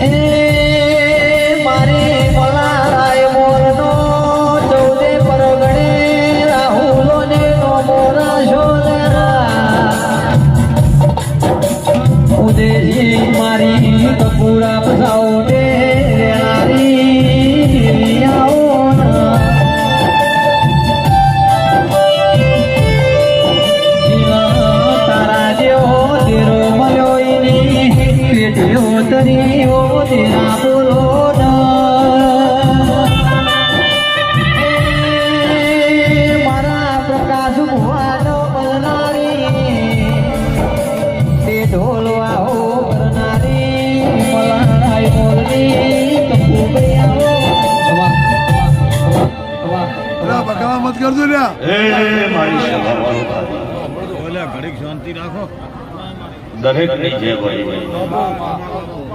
એ મત કરજો ઘડીક શાંતિ રાખો. દરેકની જય ભાઈ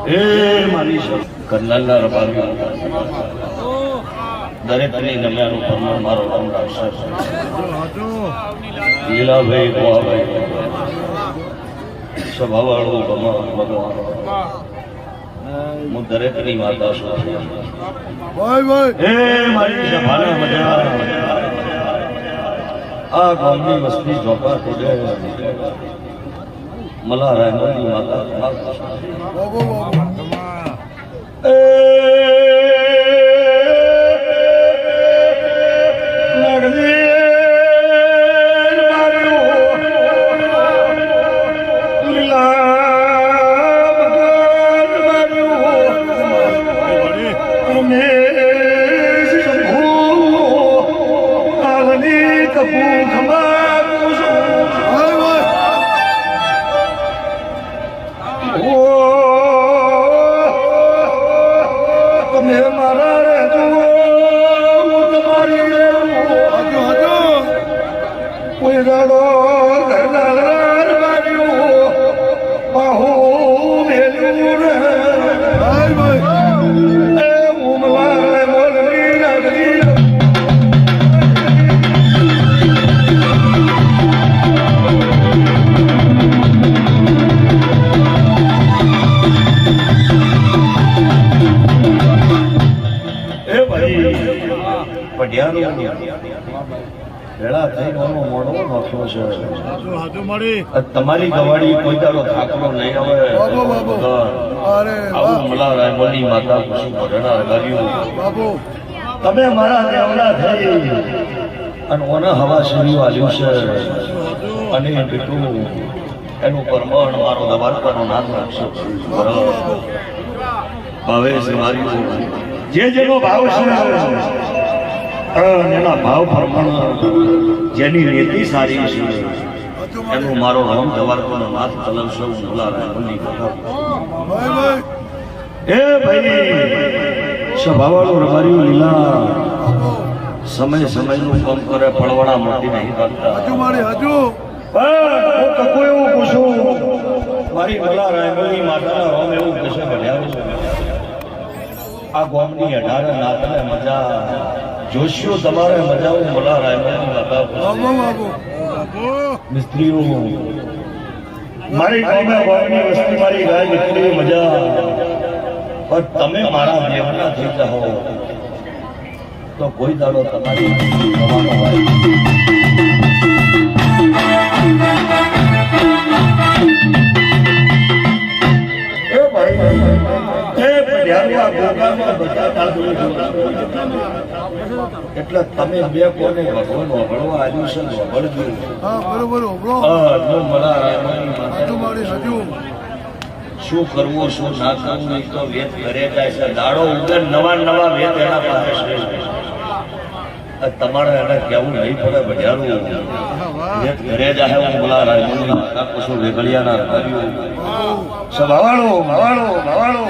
એ મારી દરેકની નમ્યાનું પરમાર મારો રાખશે. લીલાભાઈ ગોવાભાઈ. સભાવાળો ભગવાન ભગવાન. હું દરેકની માતા છું. ભાઈ ભાઈ. એ મારી સભાને મજા આ ગામની વસ્તી ઝોપા ખોડે મલા રહેમાની માતા. એ ઘરના રાર બાજ્યું બાહુ મેલ્યું રે ભાઈ ભાઈ એ ઉમલા રે નગરી એ ભાઈ, પઢિયારો વેળા થઈને ઓનો મોડો નાખ્યો છે. તમારી ગવાડી કોઈ તારો ઠાકરો નહીં આવે આવું મલા રાયમલની માતા ખુશી ભરણા લાગ્યું. તમે મારા દેવડા થઈ. અને ઓને હવા શરીર આલ્યું છે. અને બેટું એનું પરમણ મારો દબાણવાનો નામ રાખશો. ભાવેશ મારી જે જેનો ભાવ છે. અને એના ભાવ પ્રમાણે જેની નીતિ સારી છે. એનું મારો રામ દવારકોનો નાથ તલવશો સૌ ભાઈ એ ભાઈ સ્વભાવવાળું રમાર્યું લીલા. સમય સમયનું કામ કરે ફળવાળા મોટી નહીં કરતા હજુ મળી હાચો પણ એવું પૂછું મારી ભલા રાયમલી માતાના રોમ એવું કશે ભલ્યા આ ગોમની અઢાર નાતને મજા. જોશીઓ તમારે મજા હું ભલા રાયમલની માતા બાબુ પૂછું. બાબુ બાબુ મિસ્ત્રીઓ. મારી ગામના ગામની વસ્તી મારી ગાય દીકરી મજા. પણ તમે મારા દેવના થઈ જાઓ તો કોઈ દાડો તમારી થવાનો હોય. એટલે તમે બે કોને ભગવાન વગડવા આવ્યું છે ને હા બરોબર ઉભરો. હા, નો મળા રામાયણ મારી હાચો શું કરવું શું ના કરવું એ તો વેદ કરે જાય છે. દાડો ઉગર નવા નવા વેદ એના પાસે છે. તમારે એને કેવું નહીં પડે બજારું વેદ ઘરે જાય હું બોલા રાજુની કશું વેગળિયા ના કર્યું ભાવાળો ભાવાળો ભાવાળો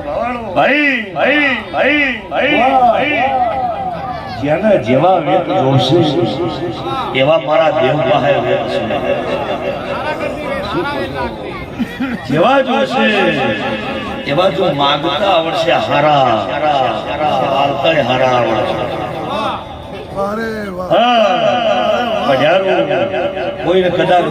ભાવાળો ભાઈ ભાઈ ભાઈ ભાઈ ભાઈ. જેને જેવા વેદ જોશે એવા મારા દેવ પાસે વેદ છે જેવા જોશે એવા જો માગતા આવડશે હારા. હાલતા હારા આવડશે. કોઈને કદાચ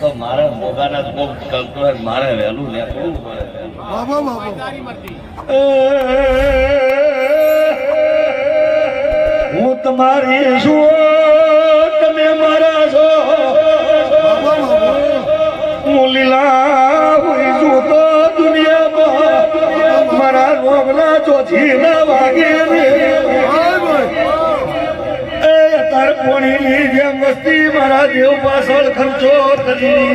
તો મારે મોગાના કોક કરતો મારે વહેલું લેવું પડે. બાબા બાબા તમારી જુઓ તમે મારા છો હું લીલા હોય છું તો દુનિયામાં. મારા રોગના ચોથી ના વાગે તાર જેમ મસ્તી મારા દેવ પાછળ ખર્ચો કરી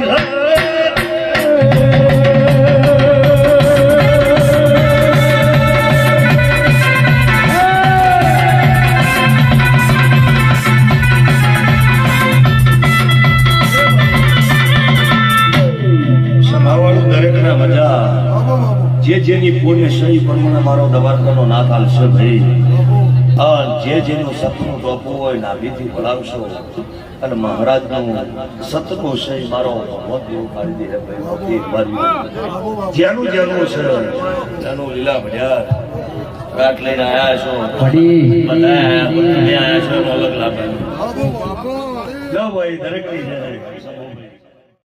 જેની પુણ્ય સહી પ્રમાણે મારો દવાખાનો ના ચાલશે ભાઈ. જે જેનું સપનું ટોપવું હોય નાભીથી ભણાવશો અને મહારાજનું સતનું સહી મારો મોત એવું કાઢી દે ભાઈ મોતી જેનું જેનું છે એનું લીલા ભજ્યા રાત લઈને આવ્યા છો. વડી બધા આયા, બધા છો અલગ લાગે. ભાઈ દરેક જય.